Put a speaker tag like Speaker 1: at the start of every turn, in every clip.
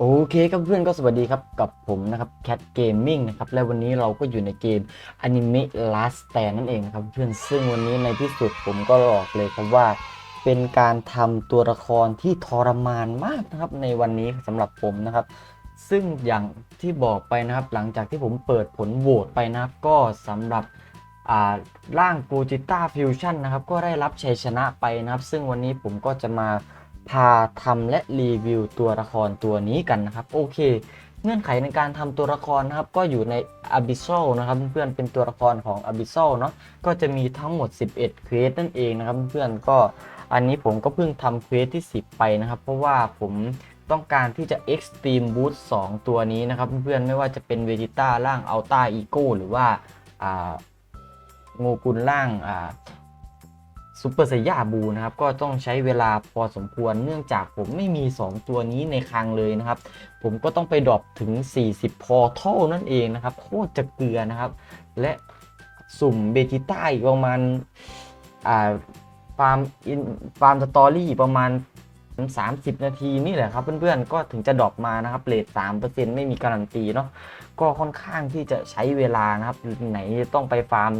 Speaker 1: โอเคครับเพื่อนก็สวัสดีครับกับผมนะครับ Cat Gaming นะครับและวันนี้เราก็อยู่ในเกม Anime Last Stand นั่นเองครับเพื่อนซึ่งวันนี้ในที่สุดผมก็บอกเลยครับว่า เป็นการทำตัวละครที่ทรมานมากนะครับในวันนี้สำหรับผมนะครับ ซึ่งอย่างที่บอกไปนะครับหลังจากที่ผมเปิดผลโหวตไปนะครับก็สำหรับอ่าร่างกูจิต้าฟิวชั่นนะครับก็ได้รับชัยชนะไปนะครับ ซึ่งวันนี้ผมก็จะมา พาทำและรีวิวตัวละครตัวนี้กันนะครับโอเค เงื่อนไขในการทำตัวละครนะครับก็อยู่ใน Abyssal นะครับเพื่อนๆเป็นตัวละครของ Abyssal เนาะก็จะมีทั้งหมด 11เควสนั่นเองนะครับเพื่อนๆก็อันนี้ผมก็เพิ่งทำเควสที่ 10 ไปนะครับ เพราะว่าผมต้องการที่จะ Extreme Boost 2 ตัวนี้นะครับ เพื่อนๆไม่ว่าจะเป็น Vegeta ร่าง Alta Ego หรือว่าอ่าโงกุลร่างอ่า ซูเปอร์ไซย่าบูนะครับ ก็ต้องใช้เวลาพอสมควรเนื่องจากผมไม่มี 2 ตัวนี้ในคลังเลยนะครับ ผมก็ต้องไปดรอปถึง 40 พอเท่านั่นเองนะครับ โคตรจะเกลือนะครับ และสุ่มเบจิต้าอีกประมาณอ่าฟาร์มอินฟาร์มสตอรี่ประมาณ 30 นาทีนี่แหละครับเพื่อนๆ ก็ถึงจะดรอปมานะครับเลท3%ไม่มีการันตีเนาะ ก็ค่อนข้างที่จะใช้เวลานะครับ ไหนต้องไปฟาร์ม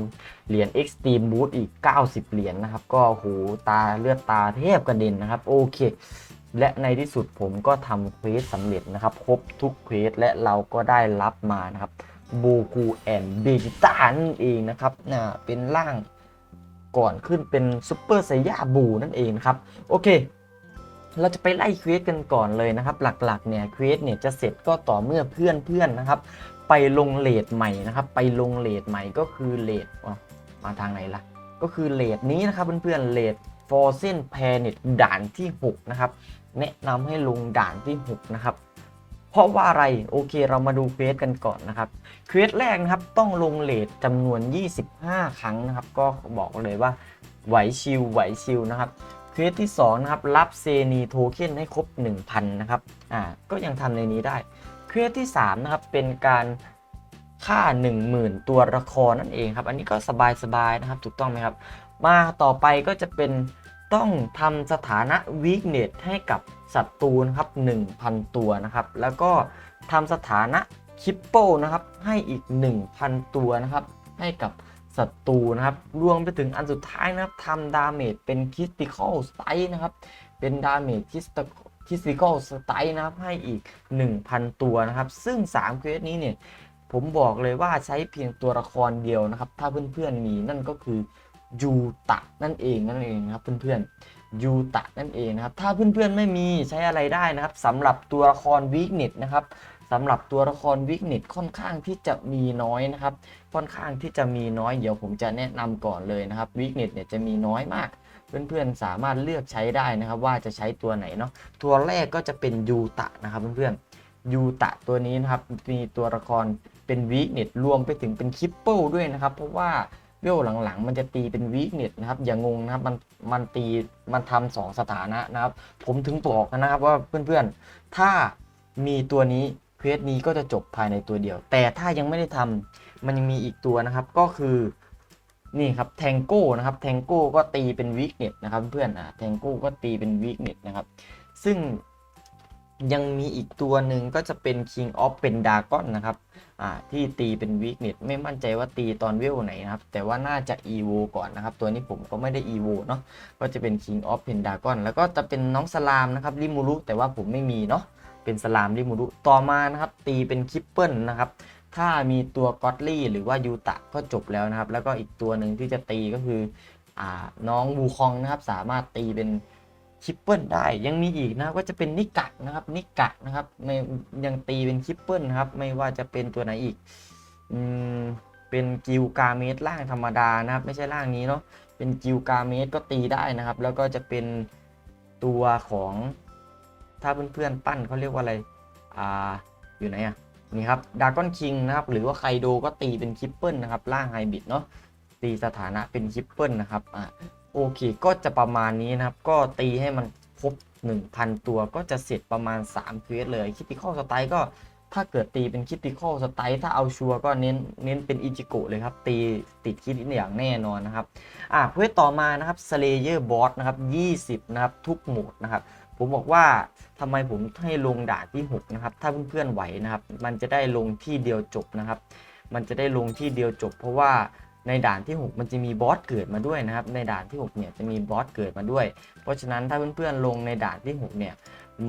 Speaker 1: เหรียญ Extreme Boost อีก 90 เหรียญนะครับ ก็โหตาเลือดตาเทพกระเด็นนะครับ โอเค และในที่สุดผมก็ทำเควสสำเร็จนะครับ ครบทุกเควสและเราก็ได้รับมานะครับบูกูแอนเบจิต้านั่นเองนะครับน่ะเป็นร่างก่อนขึ้นเป็นซูเปอร์ไซย่าบูนั่นเองครับ โอเค เราจะไปไล่เควสกันก่อนเลยนะครับ หลักๆเนี่ยเควสเนี่ยจะเสร็จก็ต่อเมื่อเพื่อนๆนะครับ ไปลงเลทใหม่นะครับ ไปลงเลทใหม่ก็คือเลทมาทางไหนล่ะ ก็คือเลทนี้นะครับเพื่อนๆเลท f o r s e n Planet ด่านที่ 6 นะครับ แนะนำให้ลงด่านที่ 6 นะครับ เพราะว่าอะไรโอเคเรามาดูเควสกันก่อนนะครับเควสแรกนะครับต้องลงเลทจำนวน 25 ครั้งนะครับ ก็บอกเลยว่าไหวชิวไหวชิวนะครับ เควสที่2นะครับรับเซนีโทเค็นให้ครบ 1,000 นะครับอ่าก็ยังทำในนี้ได้เควสที่3นะครับเป็นการฆ่า 10,000 ตัวละครนั่นเองครับ อันนี้ก็สบายๆนะครับถูกต้องไหมครับ มาต่อไปก็จะเป็นต้องทำสถานะ weakness ให้กับศัตรูนะครับ 1,000 ตัวนะครับ แล้วก็ทำสถานะคิปโปนะครับให้อีก 1,000 ตัวนะครับให้กับ ศัตรูนะครับ รวมไปถึงอันสุดท้ายนะครับทำดาเมจเป็นค i ิ t ติคอลสไตนะครับ เป็นดาเมจค i ิ t ติคอลสไตนะครับ ให้อีก 1,000 ตัวนะครับ ซึ่ง3เควสนี้เนี่ย ผมบอกเลยว่าใช้เพียงตัวละครเดียวนะครับ ถ้าเพื่อนๆมีนั่นก็คือยูตะนั่นเองนั่นเองนะครับเพื่อนๆยูตะนั่นเองนะครับ ถ้าเพื่อนๆไม่มีใช้อะไรได้นะครับสำหรับตัวละครวิกเน็ตนะครับ สำหรับตัวละครวิกเน็ตค่อนข้างที่จะมีน้อยนะครับ ค่อนข้างที่จะมีน้อย เดี๋ยวผมจะแนะนำก่อนเลยนะครับวิกเน็ตเนี่ยจะมีน้อยมาก เพื่อนๆสามารถเลือกใช้ได้นะครับ ว่าจะใช้ตัวไหนเนาะตัวแรกก็จะเป็นยูตะนะครับเพื่อนๆยูตะตัวนี้นะครับมีตัวละครเป็นวีคเน็ตรวมไปถึงเป็นคิปเปิลด้วยนะครับ เพราะว่าเวลหลังๆ มันจะตีเป็นวีคเน็ตนะครับ อย่างงงนะครับมันมันตีมันทำสองสถานะนะครับ ผมถึงบอกนะครับว่าเพื่อนๆ ถ้ามีตัวนี้ เควสนี้ก็จะจบภายในตัวเดียว แต่ถ้ายังไม่ได้ทำมันยังมีอีกตัวนะครับก็คือนี่ครับแทงโก้นะครับแทงโก้ก็ตีเป็นวีคเน็ตนะครับเพื่อนอะแทงโก้ก็ตีเป็นวีคเน็ตนะครับซึ่งยังมีอีกตัวหนึ่งก็จะเป็น King of Pentagon นะครับอ่าที่ตีเป็นวีคเน็ตไม่มั่นใจว่าตีตอนเวลไหนนะครับ แต่ว่าน่าจะ EVO ก่อนนะครับ ตัวนี้ผมก็ไม่ได้ EVO เนาะก็จะเป็น King of Pentagon แล้วก็จะเป็นน้องสลามนะครับริมูรุแต่ว่าผมไม่มีเนาะ เป็นสลามริมูรุต่อมานะครับตีเป็นคิปเปิลนะครับถ้ามีตัวก็อตลี่หรือว่ายูตะก็จบแล้วนะครับ แล้วก็อีกตัวหนึ่งที่จะตีก็คืออน้องบูคองนะครับสามารถตีเป็นคิปเปิลได้ ยังมีอีกนะก็จะเป็นนิกะนะครับนิกะนะครับไม่ยังตีเป็นคิปเปิลนะครับไม่ว่าจะเป็นตัวไหนอีกอืมเป็นกิวกาเมสร่างธรรมดานะครับ ไม่ใช่ร่างนี้เนาะเป็นกิวกาเมสก็ตีได้นะครับ แล้วก็จะเป็นตัวของ ถ้าเพื่อนๆปั้นเขาเรียกว่าอะไร อ่า อยู่ไหนอะ นี่ครับดากอนคิงนะครับ หรือว่าไคโดก็ตีเป็นคิปเปิลนะครับร่างไฮบิดเนาะ ตีสถานะเป็นคิปเปิลนะครับ อ่าโอเค ก็จะประมาณนี้นะครับ ก็ตีให้มันครบ 1,000 ตัว ก็จะเสร็จประมาณ3เควสเลยคิติคอลสไตล์ก็ถ้าเกิดตีเป็นคิติคอลสไตล์ถ้าเอาชัวร์ก็เน้นเน้นเป็นอิจิโกะเลยครับ ตีติดคิดอย่างแน่นอนนะครับ อะเพื่อต่อมานะครับ Slayer Boss นะครับ 20 นะครับ ทุกโหมดนะครับ ผมบอกว่าทำไมผมให้ลงด่านที่ 6 นะครับ ถ้าเพื่อนๆไหวนะครับ มันจะได้ลงที่เดียวจบนะครับ มันจะได้ลงที่เดียวจบ เพราะว่าในด่านที่ 6 มันจะมีบอสเกิดมาด้วยนะครับ ในด่านที่ 6 เนี่ยจะมีบอสเกิดมาด้วย เพราะฉะนั้นถ้าเพื่อนๆลงในด่านที่ 6 เนี่ย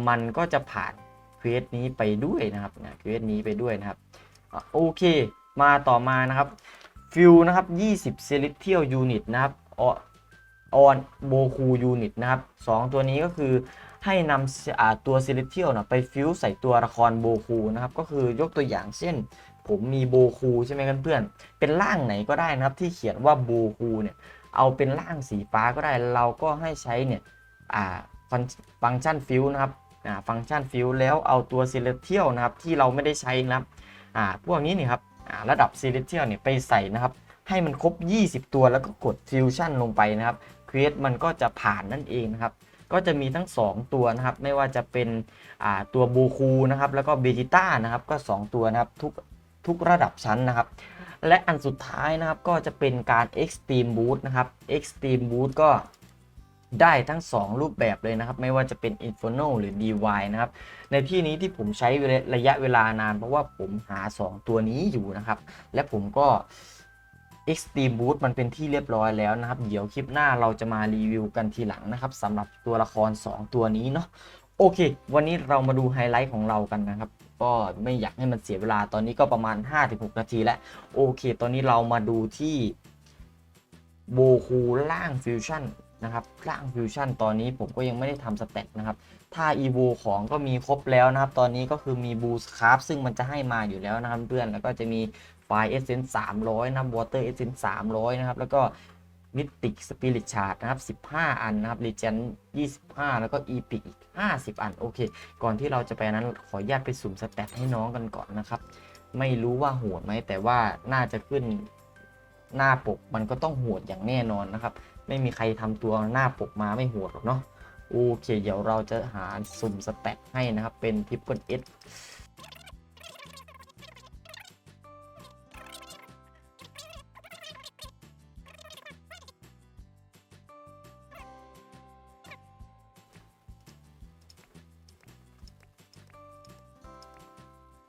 Speaker 1: มันก็จะผ่านเควสนี้ไปด้วยนะครับนะเควสนี้ไปด้วยนะครับโอเค มาต่อมานะครับฟิลนะครับ20 Celestial Unit นะครับออนโบคูยูนิตนะครับสองตัวนี้ก็คือ ให้นำตัว Celestial นะไปฟิลใส่ตัวละครโบคูนะครับก็คือยกตัวอย่างเช่น ผมมีโบคูใช่ไหมเพื่อนๆเป็นร่างไหนก็ได้นะครับที่เขียนว่าโบคูเนี่ยเอาเป็นร่างสีฟ้าก็ได้เราก็ให้ใช้เนี่ยฟังฟังก์ชันฟิลนะครับฟังก์ชันฟิลแล้วเอาตัว Celestial นะครับที่เราไม่ได้ใช้นะครับพวกนี้นี่ครับระดับ Celestial เนี่ยไปใส่นะครับให้มันครบ 20 ตัวแล้วก็กดฟิวชั่นลงไปนะครับเควสมันก็จะผ่านนั่นเองนะครับ ก็จะมีทั้ง 2 ตัวนะครับ ไม่ว่าจะเป็นตัวบูคูนะครับ แล้วก็เบจิต้านะครับ ก็ 2 ตัวนะครับ ทุกทุกระดับชั้นนะครับ และอันสุดท้ายนะครับ ก็จะเป็นการ Extreme Boost นะครับ Extreme Boost ก็ได้ทั้ง 2 รูปแบบเลยนะครับ ไม่ว่าจะเป็น Inferno หรือ DY นะครับ ในที่นี้ที่ผมใช้ระยะเวลานาน เพราะว่าผมหา 2 ตัวนี้อยู่นะครับ และผมก็ Extreme Boost มันเป็นที่เรียบร้อยแล้วนะครับ เดี๋ยวคลิปหน้าเราจะมารีวิวกันทีหลังนะครับสำหรับตัวละคร 2 ตัวนี้เนาะโอเค วันนี้เรามาดูไฮไลท์ของเรากันนะครับ ก็ไม่อยากให้มันเสียเวลาตอนนี้ก็ประมาณ 5-6 นาทีแล้ว โอเค ตอนนี้เรามาดูที่โบคูล่างฟิวชั่นนะครับล่างฟิวชั่นตอนนี้ผมก็ยังไม่ได้ทำสเตตนะครับถ้า e v o ของก็มีครบแล้วนะครับ ตอนนี้ก็คือมีบูสคาร์ซึ่งมันจะให้มาอยู่แล้วนะครับเพื่อนแล้วก็จะมี ไฟล์ Essence 300นะครับ Water Essence 300นะครับ แล้วก็ Mythic Spirit Shard นะครับ 15 อันนะครับ Legend 25 แล้วก็ Epic อีก 50 อัน โอเค ก่อนที่เราจะไปนั้นขออนุญาตไปสุ่มสแตทให้น้องกันก่อนนะครับ ไม่รู้ว่าโหดไหม แต่ว่าน่าจะขึ้นหน้าปกมันก็ต้องโหดอย่างแน่นอนนะครับ ไม่มีใครทำตัวหน้าปกมาไม่โหดหรอกเนาะโอเค เดี๋ยวเราจะหาสุ่มสแตทให้นะครับ เป็น Triple S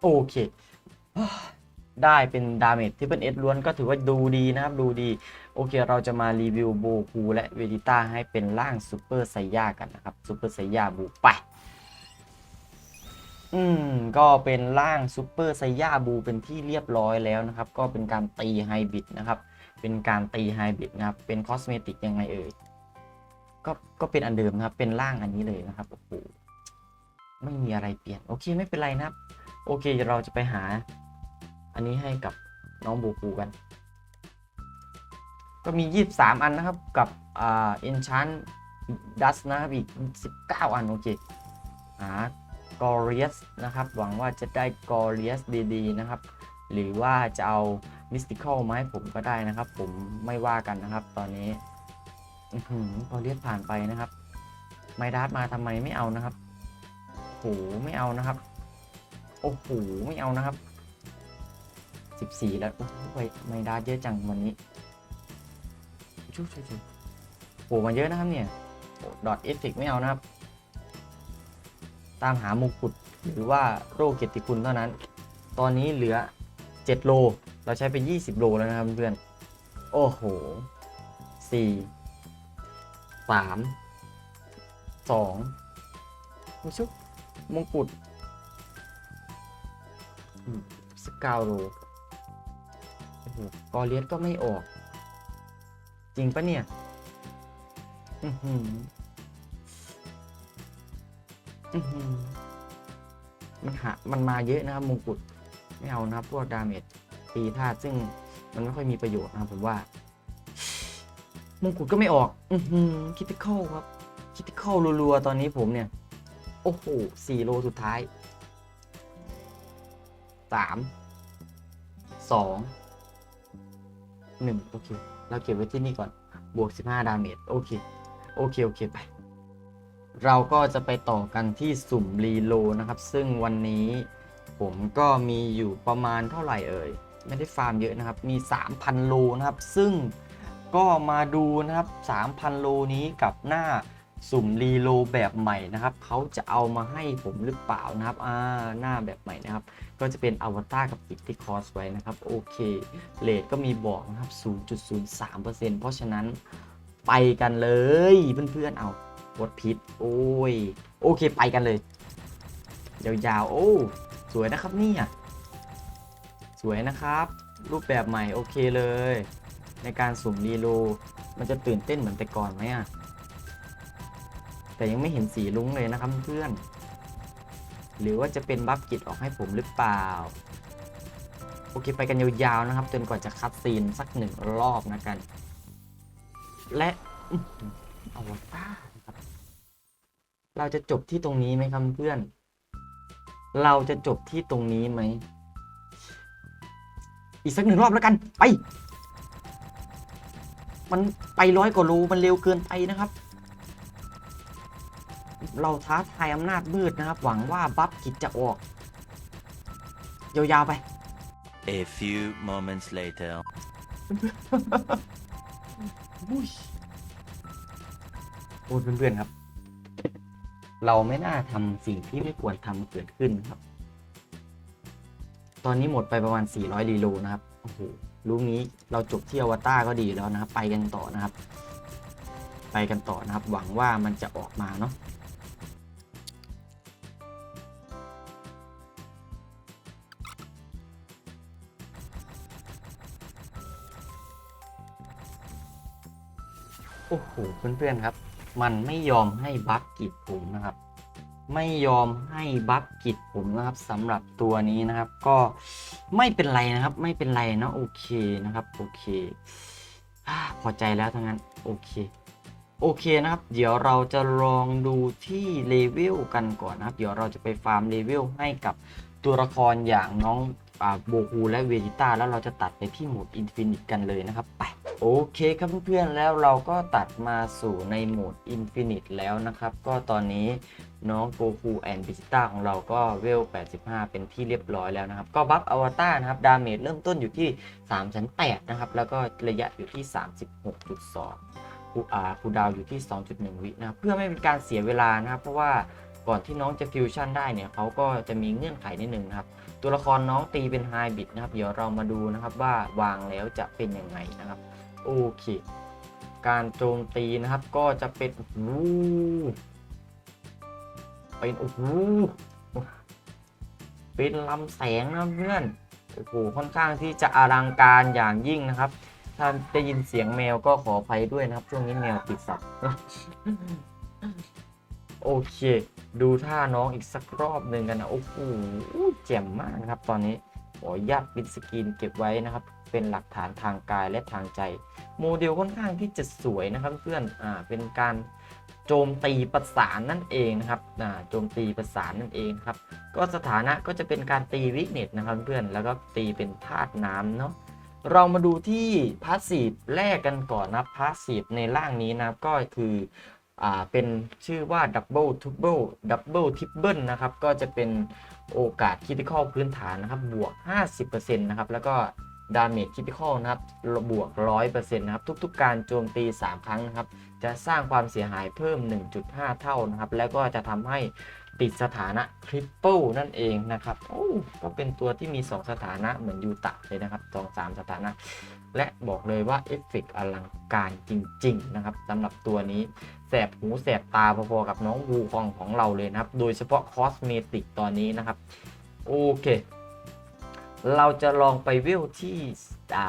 Speaker 1: โอเค ได้เป็นดาเมจที่เป็นเอสล้วนก็ถือว่าดูดีนะครับ ดูดี โอเค เราจะมารีวิวโบคูและเวจิต้าให้เป็นร่างซูเปอร์ไซย่ากันนะครับซูเปอร์ไซย่าบูไปอืมก็เป็นร่างซูเปอร์ไซย่าบูเป็นที่เรียบร้อยแล้วนะครับ ก็เป็นการตีไฮบิดนะครับ เป็นการตีไฮบิดนะครับ เป็นคอสเมติกยังไงเอ่ยก็ก็เป็นอันเดิมนะครับ เป็นร่างอันนี้เลยนะครับโอ้โหไม่มีอะไรเปลี่ยน โอเคไม่เป็นไรนะครับ โอเคเราจะไปหา อันนี้ให้กับน้องบูคูกัน ก็มี 23 อันนะครับกับอ่า enchant dust นะครับอีก 19 อัน โอเคหา glorious นะครับ หวังว่าจะได้ glorious ดีๆ นะครับ หรือว่าจะเอา mystical มาให้ผมก็ได้นะครับ ผมไม่ว่ากันนะครับ ตอนนี้อือหือ glorious ผ่านไปนะครับ ไมดัสมาทำไมไม่เอานะครับโหไม่เอานะครับ โอ้โห ไม่เอานะครับ 14 แล้ว โอ้โหไม่ดาเยอะจังวันนี้ ชุบชุบชุบโหมาเยอะนะครับเนี่ยดอทเอฟเฟกไม่เอานะครับ ตามหามงกุฎหรือว่าโรคเกียรติคุณเท่านั้น ตอนนี้เหลือ 7 โล เราใช้ไป 20 โลแล้วนะครับเพื่อน โอ้โห 4 3 2ชุบมงกุฎ สกาโลโอ้โหกอเลียสก็ไม่ออก จริงปะเนี่ยอือหืออือหือมันหามันมาเยอะนะครับมงกุฎไม่เอานะครับ พวกดาเมจตีธาตุซึ่งมันไม่ค่อยมีประโยชน์นะครับผมว่ามงกุฎก็ไม่ออก อือหือคิติคอลครับ คิติคอลรัวๆ ตอนนี้ผมเนี่ย โอ้โหสี่โลสุดท้าย สามสองหนึ่งโอเค เราเก็บไว้ที่นี่ก่อน บวก15ดาเมจ โอเค โอเค โอเค ไป เราก็จะไปต่อกันที่สุ่มรีโลนะครับ ซึ่งวันนี้ผมก็มีอยู่ประมาณเท่าไหร่เอ่ย ไม่ได้ฟาร์มเยอะนะครับ มี 3,000 โลนะครับ ซึ่งก็มาดูนะครับ 3,000 โลนี้กับหน้า สุ่มรีโลแบบใหม่นะครับเขาจะเอามาให้ผมหรือเปล่านะครับอ่าหน้าแบบใหม่นะครับ ก็จะเป็นอวตารกับปิดที่คอสไว้นะครับโอเคเลทก็มีบอกนะครับ 0.03%เพราะฉะนั้นไปกันเลยเพื่อนๆเอากดผิดโอ้ยโอเคไปกันเลย ยาวๆ โอ้สวยนะครับเนี่ยสวยนะครับ รูปแบบใหม่โอเคเลย ในการสุ่มรีโลมันจะตื่นเต้นเหมือนแต่ก่อนไหมอะ แต่ยังไม่เห็นสีลุ้งเลยนะครับเพื่อนหรือว่าจะเป็นบัฟกิจออกให้ผมหรือเปล่า โอเคไปกันยาวๆนะครับ จนกว่าจะคัดซีนสักหนึ่งรอบนะกัน และอวตารครับ เราจะจบที่ตรงนี้ไหมครับเพื่อน เราจะจบที่ตรงนี้ไหม อีกสักหนึ่งรอบแล้วกัน ไป มันไปร้อยกว่าโลมันเร็วเกินไปนะครับ เราท้าทายอำนาจมืดนะครับ หวังว่าบัฟกิจจะออก ยาวๆไป
Speaker 2: A few moments later.
Speaker 1: อุ้ยโอ้ยเพื่อนๆครับ เราไม่น่าทำสิ่งที่ไม่ควรทำเกิดขึ้นครับ ตอนนี้หมดไปประมาณ 400รีโลนะครับ โอ้โหรู้งี้เราจบที่อวตารก็ดีแล้วนะครับ ไปกันต่อนะครับ ไปกันต่อนะครับ หวังว่ามันจะออกมาเนาะ โอ้โหเพื่อนๆครับ มันไม่ยอมให้บัฟกิจผมนะครับ ไม่ยอมให้บัฟกิจผมนะครับสำหรับตัวนี้นะครับ ก็ไม่เป็นไรนะครับ ไม่เป็นไรนะโอเคนะครับ โอเคอพอใจแล้วทั้งนั้นโอเคโอเคนะครับ เดี๋ยวเราจะลองดูที่เลเวลกันก่อนนะครับ เดี๋ยวเราจะไปฟาร์มเลเวลให้กับตัวละครอย่างน้องอโบกูและเวจิต้าแล้วเราจะตัดไปที่โหมดอินฟินิตกันเลยนะครับ ไป โอเคครับเพื่อนๆแล้วเราก็ตัดมาสู่ในโหมดอินฟินิตแล้วนะครับ ก็ตอนนี้น้องโกคูแอนด์บิจิต้าของเราก็เวล 85 เป็นที่เรียบร้อยแล้วนะครับ ก็บัฟอวตารนะครับ ดาเมจเริ่มต้นอยู่ที่3ชั้น8นะครับ แล้วก็ระยะอยู่ที่ 36.2คูอาคูดาวอยู่ที่ 2.1 วินะเพื่อไม่เป็นการเสียเวลานะครับ เพราะว่าก่อนที่น้องจะฟิวชั่นได้เนี่ยเขาก็จะมีเงื่อนไขนิดนึงนะครับ ตัวละครน้องตีเป็นไฮบิดนะครับ เดี๋ยวเรามาดูนะครับว่าวางแล้วจะเป็นยังไงนะครับ โอเค การโจมตีนะครับก็จะเป็นโอ้โหเป็นโอ้โหเป็นลำแสงนะเพื่อนโอ้โหค่อนข้างที่จะอลังการอย่างยิ่งนะครับ ถ้าได้ยินเสียงแมวก็ขออภัยด้วยนะครับ ช่วงนี้แมวติดสับโอเค ดูท่าน้องอีกสักรอบหนึ่งกันนะโอ้โหแจ่มมากนะครับ ตอนนี้ขออนุญาตปิดสกรีนเก็บไว้นะครับ เป็นหลักฐานทางกายและทางใจ โมเดลค่อนข้างที่จะสวยนะครับเพื่อนอ่าเป็นการโจมตีประสานนั่นเองนะครับอ่าโจมตีประสานนั่นเองครับ ก็สถานะก็จะเป็นการตีวิกเนตนะครับเพื่อนแล้วก็ตีเป็นธาตุน้ำเนาะเรามาดูที่พาสซีฟแรกกันก่อนนะพาสซีฟในร่างนี้นะก็คืออ่าเป็นชื่อว่า Double Triple Double Triple นะครับก็จะเป็นโอกาสคิ t ิคอลพื้นฐานนะครับบวก 50%นะครับแล้วก็ ดาเมจคิ t ิคอลนะครับบวก 100%นะครับทุกๆ การโจมตี 3 ครั้งนะครับจะสร้างความเสียหายเพิ่ม 1.5 เท่านะครับแล้วก็จะทำให้ติดสถานะทริปเปิลนั่นเองนะครับโอ้ก็เป็นตัวที่มี 2 สถานะเหมือนยูตะเลยนะครับสองสามสถานะ และบอกเลยว่าเอฟเฟกอลังการจริง ๆ นะครับสำหรับตัวนี้แสบหูแสบตาพอๆกับน้องวูคองของเราเลยนะครับ โดยเฉพาะคอสเมติกตอนนี้นะครับ โอเค เราจะลองไปเวลที่อ่า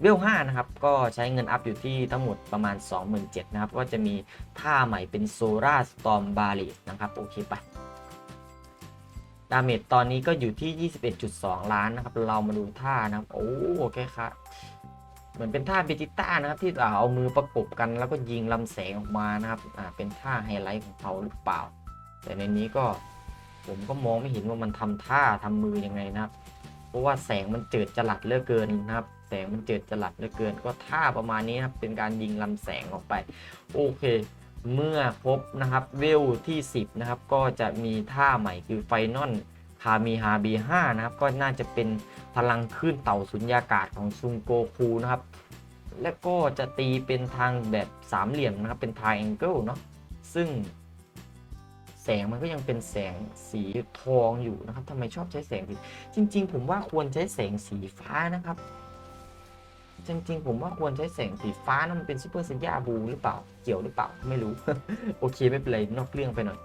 Speaker 1: เวล5นะครับ ก็ใช้เงินอัพอยู่ที่ทั้งหมดประมาณ 27,000นะครับ ก็จะมีท่าใหม่เป็นโซราสตอมบาริสนะครับ โอเคไปดาเมจตอนนี้ก็อยู่ที่ 21.2 ล้านนะครับ เรามาดูท่านะครับ โอ้โอเคครับเหมือนเป็นท่าเบจิต้านะครับ ที่เอามือประกบกันแล้วก็ยิงลำแสงออกมานะครับอ่าเป็นท่าไฮไลท์ของเขาหรือเปล่า แต่ในนี้ก็ผมก็มองไม่เห็นว่ามันทำท่าทำมือยังไงนะครับ เพราะว่าแสงมันเจิดจรัสเหลือเกินนะครับ แสงมันเจิดจรัสเหลือเกิน ก็ท่าประมาณนี้ครับเป็นการยิงลำแสงออกไป โอเค เมื่อครบนะครับเวลที่ 10 นะครับ ก็จะมีท่าใหม่คือไฟนอลคามีฮาบี5นะครับ ก็น่าจะเป็นพลังคลื่นเต่าสุญญากาศของซุงโกคูนะครับ และก็จะตีเป็นทางแบบสามเหลี่ยมนะครับ เป็นทายแองเกิลเนาะซึ่ง งมันก็ยังเป็นแสงสีทองอยู่นะครับทำไมชอบใช้แสงสีจริง ๆ ผมว่าควรใช้แสงสีฟ้านะครับ จริง ๆ ผมว่าควรใช้แสงสีฟ้านะมันเป็นซูเปอร์เซนยาบูหรือเปล่าเกี่ยวหรือเปล่าไม่รู้ โอเคไม่เป็นไรนอกเรื่องไปหน่อย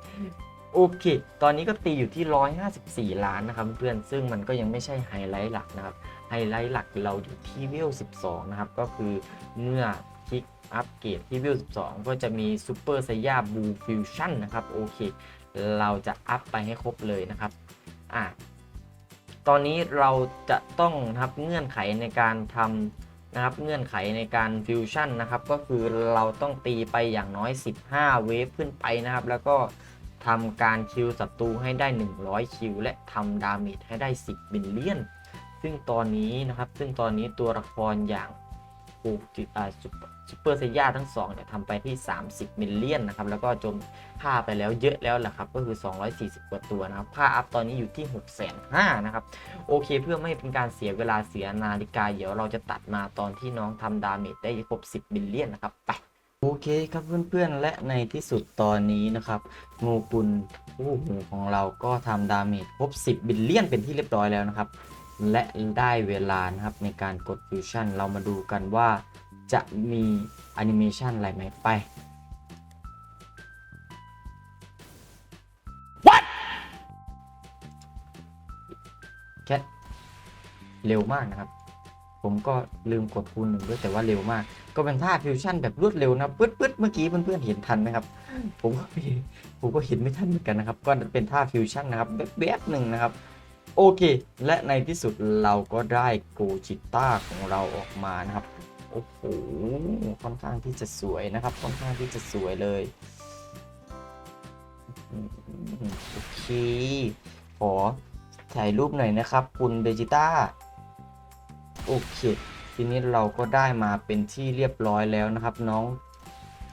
Speaker 1: โอเค ตอนนี้ก็ตีอยู่ที่ 154 ล้านนะครับเพื่อนซึ่งมันก็ยังไม่ใช่ไฮไลท์หลักนะครับ ไฮไลท์หลักเราอยู่ที่เวล 12 นะครับ ก็คือเมื่อ คลิกอัปเกรดที่เว12 ก็จะมีซูเปอร์ไซยาบูฟิวชั่นนะครับ โอเค เราจะอัพไปให้ครบเลยนะครับ อะ ตอนนี้เราจะต้องนะครับเงื่อนไขในการทำนะครับ เงื่อนไขในการฟิวชั่นนะครับ ก็คือเราต้องตีไปอย่างน้อย 15 เวฟขึ้นไปนะครับ แล้วก็ทำการคิวศัตรูให้ได้ 100 คิว และทำดาเมจให้ได้ 10บิลเลียน ซึ่งตอนนี้นะครับ ซึ่งตอนนี้ตัวละครอย่างปูจิอ่าซู เปอร์เซย่าทั้งสองเนี่ยทำไปที่ 30 มิลเลียนนะครับแล้วก็จมค่าไปแล้วเยอะแล้วแหละครับก็คือ 240 กว่าตัวนะครับ ค่าอัพตอนนี้อยู่ที่ 6 5 0 0 0นะครับ โอเคเพื่อไม่เป็นการเสียเวลาเสียนาฬิกา เดี๋ยวเราจะตัดมาตอนที่น้องทำดาเมจได้ครบ 10บิลเลียนนะครับไปโอเคครับเพื่อนๆ และในที่สุดตอนนี้นะครับงูปุนผู้หูของเราก็ทำดาเมจครบ 10 บิลเลียนเป็นที่เรียบร้อยแล้วนะครับ และได้เวลานะครับในการกดฟิวชั่นเรามาดูกันว่า จะมีแอนิเมชันอะไรไหมไปแค่เร็วมากนะครับ ผมก็ลืมกดคูณหนึ่งด้วยแต่ว่าเร็วมาก ก็เป็นท่าฟิวชั่นแบบรวดเร็วนะปึ๊ดปึ๊ดเมื่อกี้เพื่อนๆเห็นทันไหมครับ ผมก็ม่ผมก็เห็นไม่ทันเหมือนกันนะครับ ก็เป็นท่าฟิวชั่นนะครับแวบๆหนึ่งนะครับโอเค และในที่สุดเราก็ได้โกจิต้าของเราออกมานะครับ โอ้โหค่อนข้างที่จะสวยนะครับ ค่อนข้างที่จะสวยเลยโอเค ขอถ่ายรูปหน่อยนะครับ คุณเบจิต้าโอเค ทีนี้เราก็ได้มาเป็นที่เรียบร้อยแล้วนะครับ น้อง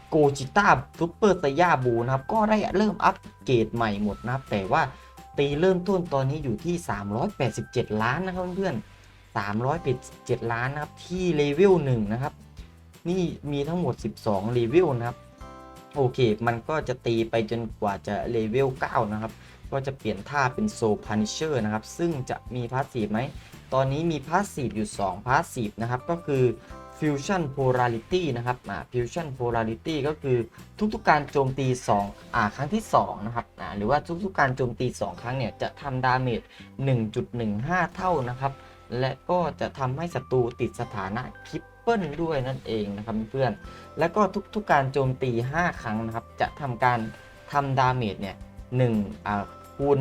Speaker 1: โกจิต้าซุปเปอร์ไซย่าบูนะครับ ก็ได้เริ่มอัปเกรดใหม่หมดนะครับ แต่ว่าตีเริ่มต้นตอนนี้อยู่ที่ 387 ล้านนะครับเพื่อนๆ 387 ล้านนะครับ ที่เลเวล1นะครับ นี่มีทั้งหมด 12เลเวลนะครับ โอเค มันก็จะตีไปจนกว่าจะเลเวล9นะครับ ก็จะเปลี่ยนท่าเป็นโซพันิเชอร์นะครับ ซึ่งจะมีพาสซีฟไหม ตอนนี้มีพาสซีฟอยู่ 2 พาสซีฟนะครับ ก็คือ Fusion Polarity นะครับอ่า Fusion Polarity ก็คือทุกๆการโจมตี2อ่าครั้งที่2นะครับอ่าหรือว่าทุกๆการโจมตี 2 ครั้งเนี่ยจะทำดาเมจ1.15 เท่านะครับ และก็จะทำให้ศัตรูติดสถานะคิปเปิลด้วยนั่นเองนะครับเพื่อนแล้วก็ทุกๆการโจมตี 5 ครั้งนะครับ จะทำการทำดาเมจเนี่ย1อ่าคูณ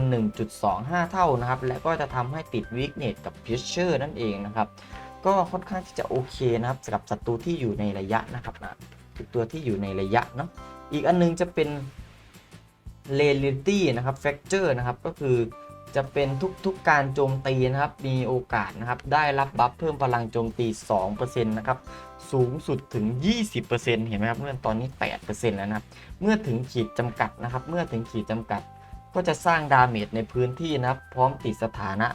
Speaker 1: 1.25 เท่านะครับ และก็จะทำให้ติดวิกเนตกับพิชเชอร์นั่นเองนะครับ ก็ค่อนข้างที่จะโอเคนะครับสำหรับศัตรูที่อยู่ในระยะนะครับนะตัวที่อยู่ในระยะเนาะอีกอันนึงจะเป็น r a r i t y นะครับ Fracture นะครับก็คือ จะเป็นทุกๆการโจมตีนะครับ มีโอกาสนะครับ ได้รับบัฟเพิ่มพลังโจมตี 2%นะครับ สูงสุดถึง 20%เห็นไหมครับเมื่อตอนนี้ 8%แล้วนะครับ เมื่อถึงขีดจำกัดนะครับ เมื่อถึงขีดจำกัด ก็จะสร้างดาเมจในพื้นที่นะครับ พร้อมติดสถานะ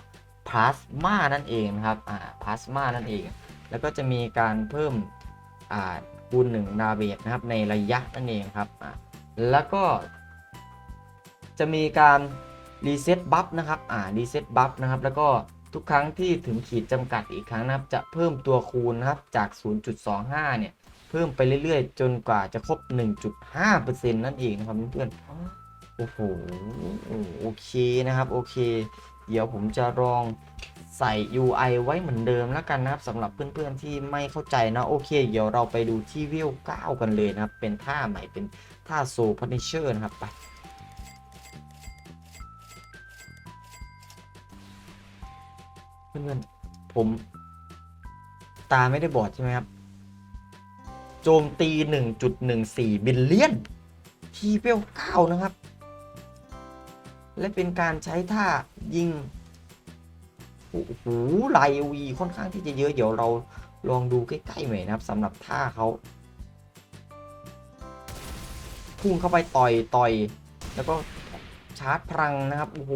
Speaker 1: พลาสมานั่นเองนะครับ อ่าพลาสมานั่นเอง แล้วก็จะมีการเพิ่ม อ่าคูณหนึ่งดาเมจนะครับ ในระยะนั่นเองครับ อ่าแล้วก็จะมีการ รีเซ็ตบัฟนะครับ อ่า รีเซ็ตบัฟนะครับ แล้วก็ทุกครั้งที่ถึงขีดจำกัดอีกครั้งนะครับ จะเพิ่มตัวคูณนะครับ จาก 0.25 เนี่ย เพิ่มไปเรื่อยๆ จนกว่าจะครบ 1.5%นั่นเองนะครับเพื่อนๆโอ้โห โอเคนะครับ โอเค เดี๋ยวผมจะลองใส่ UI ไว้เหมือนเดิมแล้วกันนะครับสำหรับเพื่อนๆที่ไม่เข้าใจนะ โอเค เดี๋ยวเราไปดูที่วิว9กันเลยนะครับ เป็นท่าใหม่เป็นท่าโซพันิเชอร์นะครับไป เพื่อนๆผม ตาไม่ได้บอดใช่ไหมครับ โจมตี 1.14 บิลเลียน ที่เวล9นะครับ และเป็นการใช้ท่ายิงโอ้โหไลวีค่อนข้างที่จะเยอะ เดี๋ยวเราลองดูใกล้ๆหน่อยนะครับสำหรับท่าเขาพุ่งเข้าไปต่อยต่อย แล้วก็ชาร์จพลังนะครับโอ้โห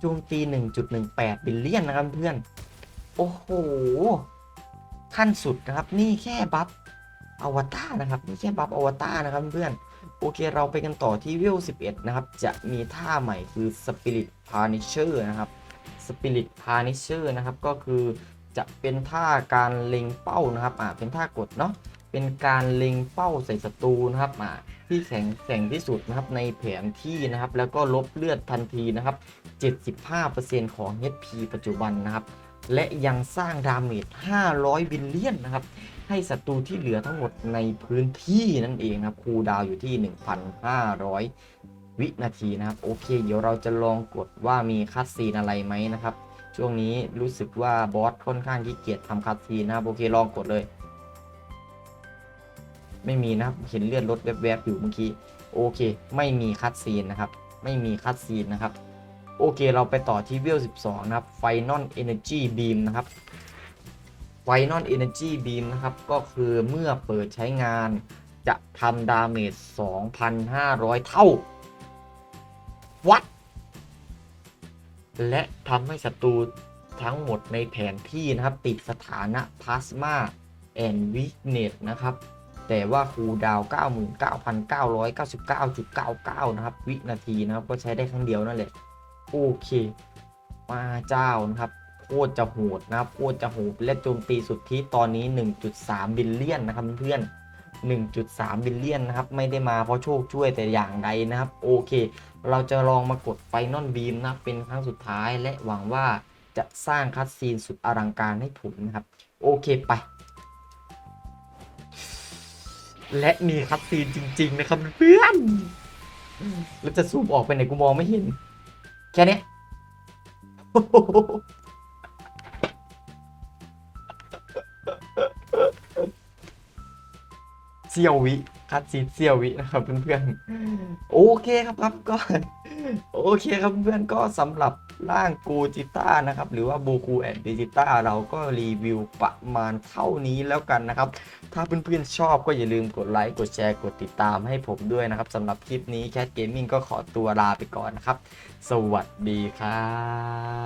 Speaker 1: โจมตี 1.18 บิลเลียนนะครับเพื่อน โอ้โห ขั้นสุดนะครับ นี่แค่บัฟอวตารนะครับ นี่แค่บัฟอวตารนะครับเพื่อน โอเคเราไปกันต่อที่เวล 11 นะครับ จะมีท่าใหม่คือ Spirit Punisher นะครับ Spirit Punisher นะครับ ก็คือจะเป็นท่าการเล็งเป้านะครับ อ่า เป็นท่ากดเนาะ เป็นการเล็งเป้าใส่ศัตรูนะครับ อ่า ที่แข็งแกร่งที่สุดนะครับในแผนที่นะครับ แล้วก็ลบเลือดทันทีนะครับ 75%ของ HP ปัจจุบันนะครับ และยังสร้างดาเมจ 500 บิลเลียนนะครับ ให้ศัตรูที่เหลือทั้งหมดในพื้นที่นั่นเองนะครับคูดาวอยู่ที่ 1,500 วินาทีนะครับ โอเค เดี๋ยวเราจะลองกดว่ามีคัดซีนอะไรไหมนะครับ ช่วงนี้รู้สึกว่าบอสค่อนข้างขี้เกียจทำคัดซีนนะครับ โอเค ลองกดเลย ไม่มีนะครับ เห็นเลือดลดแวบๆอยู่เมื่อกี้ โอเค ไม่มีคัดซีนนะครับ ไม่มีคัดซีนนะครับ โอเคเราไปต่อที่เวล12 นะครับ Final Energy Beam นะครับ Final Energy Beam นะครับ ก็คือเมื่อเปิดใช้งานจะทำดาเมจ 2,500 เท่า วัด และทำให้ศัตรูทั้งหมดในแผนที่นะครับ ติดสถานะ Plasma and Weakness นะครับ แต่ว่าคูดาวน์99,999.99 นะครับ วินาทีนะครับ ก็ใช้ได้ครั้งเดียวนั่นแหละ โอเค มาเจ้านะครับโคตรจะโหดนะครับโคตรจะโหดและโจมตีสุดที่ตอนนี้ 1.3 บิลเลียนนะครับเพื่อน1.3 บิลเลียนนะครับ ไม่ได้มาเพราะโชคช่วยแต่อย่างใดนะครับ โอเค เราจะลองมากดไฟนอลบีมนะเป็นครั้งสุดท้ายและหวังว่าจะสร้างคัดซีนสุดอลังการให้ผมนะครับ โอเคไป และมีคัดซีนจริง ๆ นะครับเพื่อนแล้วจะซูมออกไปไหนกูมองไม่เห็น แค่เนี้ยเซียววิคัดซีนเซียววินะครับเพื่อนๆโอเคครับครับก็ โอเคครับเพื่อนก็สำหรับร่างกูจิต้านะครับ หรือว่าบูคูแอนดิจิต้าเราก็รีวิวประมาณเท่านี้แล้วกันนะครับ ถ้าเพื่อนๆชอบก็อย่าลืมกดไลค์ กดแชร์ กดติดตามให้ผมด้วยนะครับสำหรับคลิปนี้แคทเกมมิ่งก็ขอตัวลาไปก่อนนะครับ สวัสดีครับ